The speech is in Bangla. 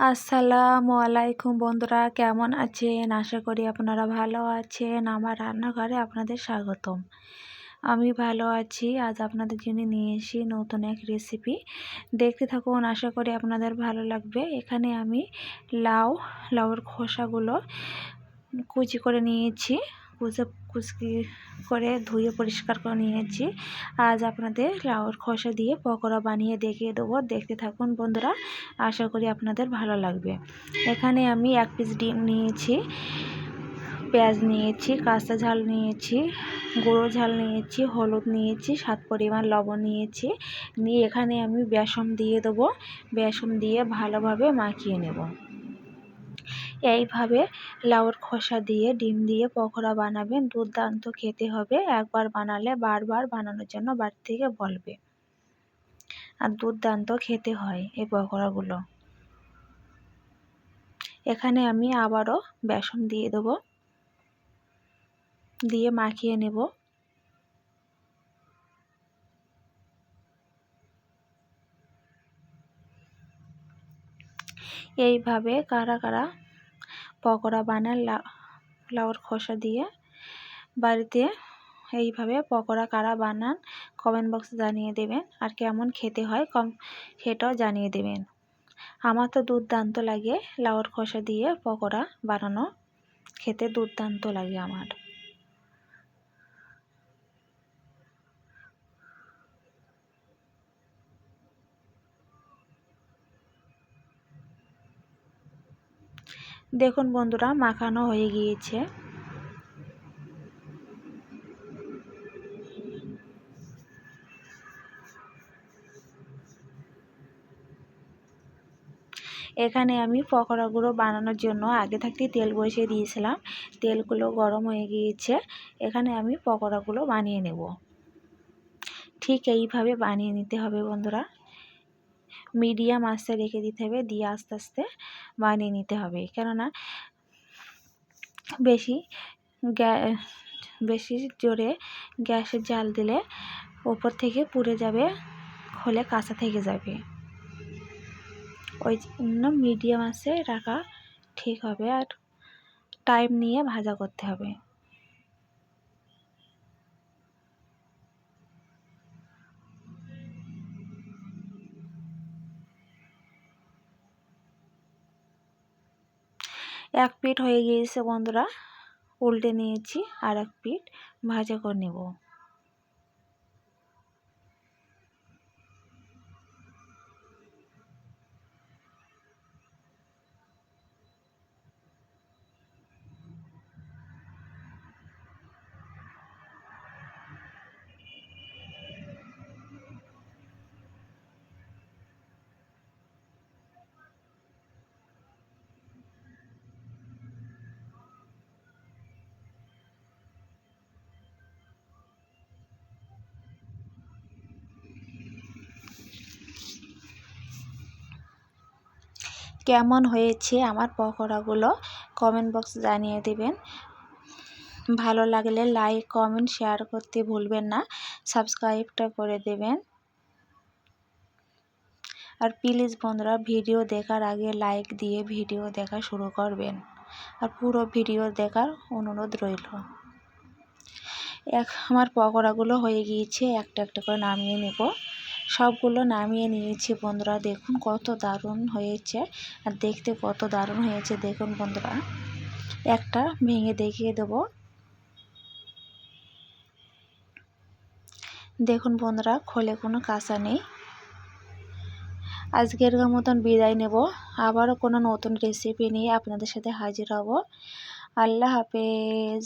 আসসালামু আলাইকুম বন্ধুরা, কেমন আছেন? আশা করি আপনারা ভালো আছেন। আমার রান্নাঘরে আপনাদের স্বাগতম। আমি ভালো আছি। আজ আপনাদের জন্য নিয়ে এসি নতুন এক রেসিপি দেখতে থাকুন, আশা করি আপনাদের ভালো লাগবে। এখানে আমি লাউ, লাউয়ের খোসাগুলো কুচি করে নিয়েছি। কুচে কুচকি করে ধুয়ে পরিষ্কার করে নিয়েছি। আজ আপনাদের লাউর খোসা দিয়ে পকোড়া বানিয়ে দেখিয়ে দেবো। দেখতে থাকুন বন্ধুরা, আশা করি আপনাদের ভালো লাগবে। এখানে আমি এক পিস ডিম নিয়েছি, পেঁয়াজ নিয়েছি, কাঁচা ঝাল নিয়েছি, গুঁড়ো ঝাল নিয়েছি, হলুদ নিয়েছি সাত পরিমাণ লবণ নিয়েছি। নিয়ে এখানে আমি বেসন দিয়ে দেবো। বেসন দিয়ে ভালোভাবে মাখিয়ে নেব। এইভাবে লাউর খোসা দিয়ে, ডিম দিয়ে পকোড়া বানাবেন। দুর্দান্ত খেতে হবে। একবার বানালে বারবার বানানোর জন্য বাড়ি থেকে বলবে। আর দুর্দান্ত খেতে হয় এই পকোড়াগুলো। এখানে আমি আবারও বেসন দিয়ে দেবো। দিয়ে মাখিয়ে নেব। এইভাবে কারা কারা পকোড়া বানান লাউর খোসা দিয়ে বাড়িতে এইভাবে পকোড়া কারা বানান কমেন্ট বক্সে জানিয়ে দেবেন। আর কেমন খেতে হয় কম, সেটাও জানিয়ে দেবেন। আমার তো দুর্দান্ত লাগে লাউর খোসা দিয়ে পকোড়া বানানো। খেতে দুর্দান্ত লাগে আমার। দেখুন বন্ধুরা, মাখানো হয়ে গিয়েছে। এখানে আমি পকোড়াগুলো বানানোর জন্য আগে থাকতে তেল বসিয়ে দিয়েছিলাম। তেলগুলো গরম হয়ে গিয়েছে, এখানে আমি পকোড়াগুলো বানিয়ে নেব। ঠিক এইভাবে বানিয়ে নিতে হবে বন্ধুরা। মিডিয়াম আস্তে রেখে দিতে হবে, দিয়ে আস্তে আস্তে বানিয়ে নিতে হবে। কেননা বেশি বেশি জোরে গ্যাসের জাল দিলে ওপর থেকে পুড়ে যাবে, খোলে কাঁচা থেকে যাবে। ওই জন্য মিডিয়াম আছে রাখা ঠিক হবে আর টাইম নিয়ে ভাজা করতে হবে। এক পিঠ হয়ে গিয়েছে বন্ধুরা। উল্টে নিয়েছি আর এক পিঠ ভাজা করে নেব। কেমন হয়েছে আমার পকোড়াগুলো কমেন্ট বক্স জানিয়ে দেবেন। ভালো লাগলে লাইক কমেন্ট শেয়ার করতে ভুলবেন না। সাবস্ক্রাইবটা করে দেবেন। আর প্লিজ বন্ধুরা ভিডিও দেখার আগে লাইক দিয়ে ভিডিও দেখা শুরু করবেন। আর পুরো ভিডিও দেখার অনুরোধ রইল। এক, আমার পকোড়াগুলো হয়ে গিয়েছে, একটা একটা করে নামিয়ে নেব। সবগুলো নামিয়ে নিয়েছি বন্ধুরা। দেখুন কত দারুণ হয়েছে। আর দেখতে কত দারুণ হয়েছে। দেখুন বন্ধুরা, একটা ভেঙে দেখিয়ে দেব। দেখুন বন্ধুরা, খোলে কোনো কাঁচা নেই। আজকের মতন বিদায় নেব। আবারও কোনো নতুন রেসিপি নিয়ে আপনাদের সাথে হাজির হব। আল্লাহ হাফেজ।